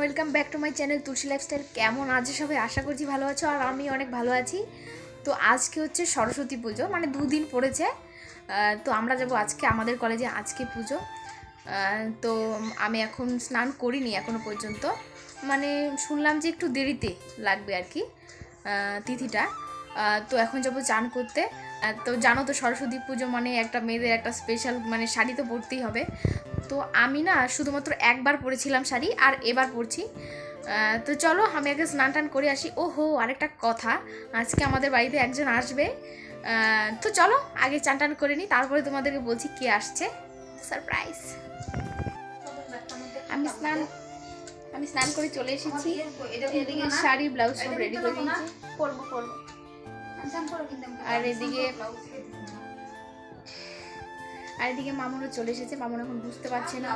Welcome back to my channel Tulsi lifestyle কেমন আছে সবাই? আশা করছি ভালো আছো, আর আমি অনেক ভালো আছি। তো আজকে হচ্ছে সরস্বতী পুজো মানে দুদিন পড়েছে। তো আমরা যাব আজকে আমাদের কলেজে আজকে পুজো। তো আমি এখন স্নান করিনি এখনও পর্যন্ত। মানে শুনলাম যে একটু দেরিতে লাগবে আর কি তিথিটা। তো এখন যাব চান করতে। তো জানো তো সরস্বতী পুজো মানে একটা মেয়েদের একটা স্পেশাল মানে শাড়ি তো পরতেই হবে। তো আমি না শুধুমাত্র একবার পরেছিলাম শাড়ি আর এবার পরছি। তো চলো আমি আগে স্নান টান করে আসি। ও হো আরেকটা কথা। আজকে আমাদের বাড়িতে একজন আসবে। তো চলো আগে চান টান করে নিই তারপরে তোমাদেরকে বলছি কে আসছে। সারপ্রাইজ আমি স্নান আমি স্নান করে চলে এসেছি। এদিকে শাড়ি ব্লাউজ সব রেডি করে দিয়েছি। আর এদিকে আর এদিকে মামুনও চলে এসেছে। মামুন এখন বুঝতে পারছে না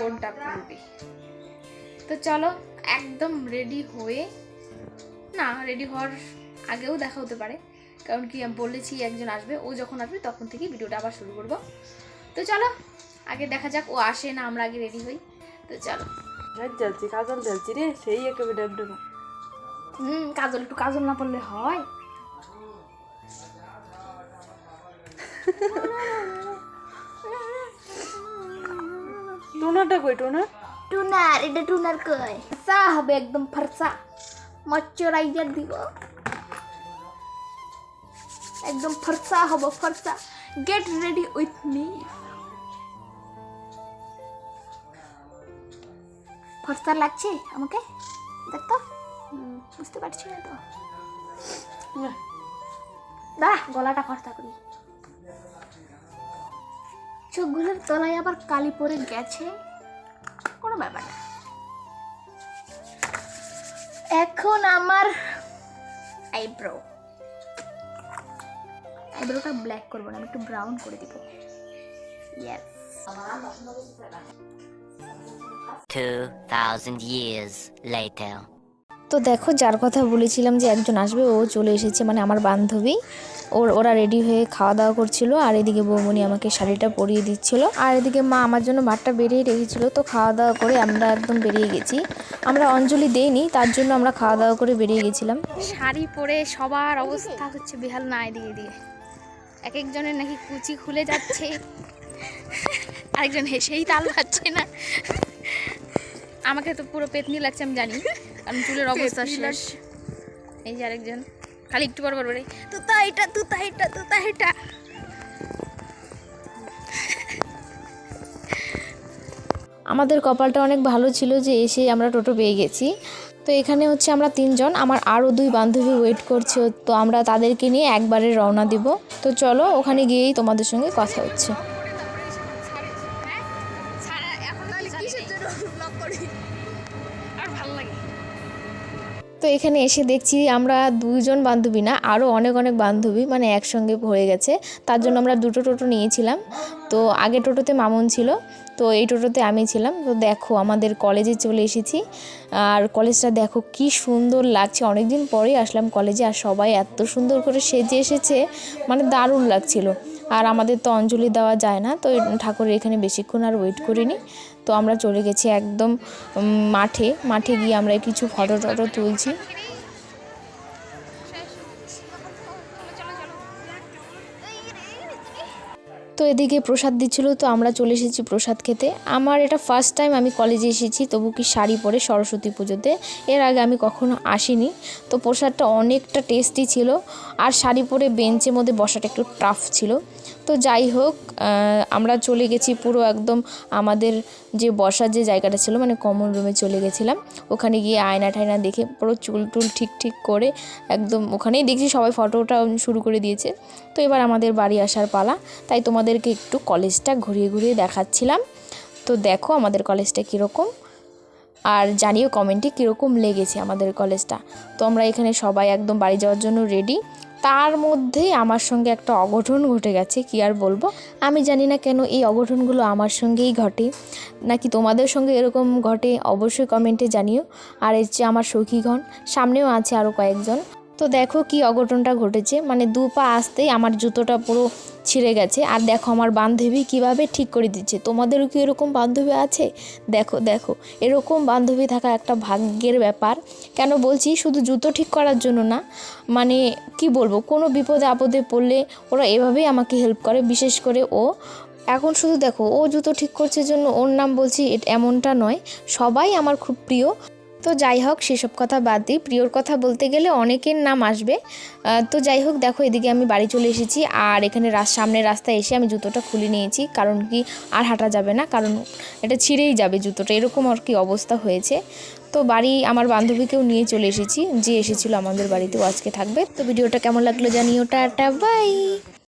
কোনটা পরবে তো চলো একদম রেডি হয়ে না রেডি হওয়ার আগেও দেখা হতে পারে। কারণ কি আমি বলেছি একজন আসবে ও যখন আসবে তখন থেকেই ভিডিওটা আবার শুরু করব। তো চলো আগে দেখা যাক ও আসে না আমরা আগে রেডি হই। তো চলো। জ্বালছি কাজল জ্বালছি রে সেই একেবারে ডাব ডাব হুম কাজল একটু কাজল না পড়লে হয়। টোনাটা কই টোনা টুনার এটা টুনার কই ফর্সা হবে একদম ফর্সা ময়শ্চারাইজার দিব একদম ফর্সা হব ফর্সা গেট রেডি উইথ মি ফর্সা লাগছে আমাকে দেখ তো বুঝতে পারছি না তো না, দাঁড়া গলাটা ফর্সা করি চোখগুলোর তলায় আবার কালি পরে গেছে। কোনো ব্যাপার না। এখন আমার আইব্রো আইব্রোটা ব্ল্যাক করব না আমি একটু ব্রাউন করে দিব। Yes 2,000 years later. তো দেখো, যার কথা বলেছিলাম যে একজন আসবে, ও চলে এসেছে মানে আমার বান্ধবী। ওর, ওরা রেডি হয়ে খাওয়া দাওয়া করছিল, আর এদিকে বৌমনি আমাকে শাড়িটা পরিয়ে দিচ্ছিল। আর এদিকে মা আমার জন্য ভাতটা বেরিয়ে রেখেছিল, তো খাওয়া দাওয়া করে আমরা একদম বেরিয়ে গেছি। আমরা অঞ্জলি দেইনি, তার জন্য আমরা খাওয়া দাওয়া করে বেরিয়ে গেছিলাম। শাড়ি পরে সবার অবস্থা হচ্ছে বেহাল, না এদিকে দিয়ে এক একজনের নাকি কুচি খুলে যাচ্ছে। আরেকজন হেসেই তাল পাচ্ছে না। আমাকে তো পুরো পেতনি লাগছে, আমি জানি। কারণ চুলের অবস্থা শেষ। এই যে আরেকজন। খালি একটু পর পর তু তাইটা তু তাইটা তু তাইটা। আমাদের কপালটা অনেক ভালো ছিল যে এসে আমরা টোটো পেয়ে গেছি। তো এখানে হচ্ছে আমরা তিনজন আমার আরও দুই বান্ধবী ওয়েট করছে তো আমরা তাদেরকে নিয়ে একবারে রওনা দিব। তো চলো ওখানে গিয়েই তোমাদের সঙ্গে কথা হচ্ছে। আর ভালো লাগে। তো এখানে এসে দেখছি আমরা দুজন বান্ধবী না আরও অনেক অনেক বান্ধবী মানে একসঙ্গে হয়ে গেছে। তার জন্য আমরা দুটো টোটো নিয়েছিলাম। তো আগে টোটোতে মামুন ছিল, তো এই টোটোতে আমি ছিলাম। তো দেখো আমাদের কলেজে চলে এসেছি। আর কলেজটা দেখো কি সুন্দর লাগছে। অনেক দিন পরেই আসলাম কলেজে আর সবাই এত সুন্দর করে সেজে এসেছে মানে দারুণ লাগছিল। আর আমাদের তো অঞ্জলি দেওয়া যায় না, তো ঠাকুরের এখানে বেশিক্ষণ আর ওয়েট করিনি। তো আমরা চলে গেছি একদম মাঠে। মাঠে গিয়ে আমরা কিছু ফটো টটো তুলছি। তো এদিকে প্রসাদ দিচ্ছিল, তো আমরা চলে এসেছি প্রসাদ খেতে। আমার এটা ফার্স্ট টাইম আমি কলেজে এসেছি, তবু কি শাড়ি পরে সরস্বতী পুজোতে। এর আগে আমি কখনো আসিনি। তো প্রসাদটা অনেকটা টেস্টি ছিল, আর শাড়ি পরে বেঞ্চের মধ্যে বসাটা একটু টাফ ছিল। তো যাই হোক আমরা চলে গেছি পুরো একদম আমাদের যে বসার যে জায়গাটা ছিল মানে কমন রুমে চলে গেছিলাম। ওখানে গিয়ে আয়না টায়না দেখে পুরো চুল টুল ঠিক ঠিক করে একদম ওখানেই দেখছি সবাই ফটোটা শুরু করে দিয়েছে। তো এবার আমাদের বাড়ি আসার পালা। তাই তোমাদেরকে একটু কলেজটা ঘুরিয়ে ঘুরিয়ে দেখাচ্ছিলাম। তো দেখো আমাদের কলেজটা কীরকম। আর জানিও কমেন্টে কীরকম লেগেছে আমাদের কলেজটা তো আমরা এখানে সবাই একদম বাড়ি যাওয়ার জন্য রেডি তার মধ্যেই আমার সঙ্গে একটা অঘটন ঘটে গেছে, কি আর বলব? আমি জানি না কেন এই অঘটনগুলো আমার সঙ্গেই ঘটে। নাকি তোমাদের সঙ্গে এরকম ঘটে? অবশ্যই কমেন্টে জানিও। আর এর চেয়ে আমার সখীগণ, সামনেও আছে আরও কয়েকজন। তো দেখো কি অঘটনটা ঘটেছে। মানে দু পা আসতেই আমার জুতোটা পুরো ছিঁড়ে গেছে। আর দেখো আমার বান্ধবী কীভাবে ঠিক করে দিচ্ছে। তোমাদেরও কি এরকম বান্ধবী আছে? দেখো দেখো। এরকম বান্ধবী থাকা একটা ভাগ্যের ব্যাপার। কেন বলছি? শুধু জুতো ঠিক করার জন্য না। মানে কি বলব? কোনো বিপদে আপদে পড়লে ওরা এভাবেই আমাকে হেল্প করে। বিশেষ করে ও। এখন শুধু দেখো, ও জুতো ঠিক করছে জন্য ওর নাম বলছি এমনটা নয়। সবাই আমার খুব প্রিয়। তো যাই হোক, সেসব কথা বাদ দিই। প্রিয়র কথা বলতে গেলে অনেকের নাম আসবে। তো যাই হোক, দেখো, এদিকে আমি বাড়ি চলে এসেছি। আর এখানে সামনের রাস্তায় এসে আমি জুতোটা খুলে নিয়েছি। কারণ কি, আর হাঁটা যাবে না। কারণ এটা ছিঁড়েই যাবে জুতোটা। এরকম আর কি অবস্থা হয়েছে। তো বাড়ি আমার বান্ধবীকেও নিয়ে চলে এসেছি। যে এসেছিল আমাদের বাড়িতেও আজকে থাকবে। তো ভিডিওটা কেমন লাগল জানিও। Tata, bye!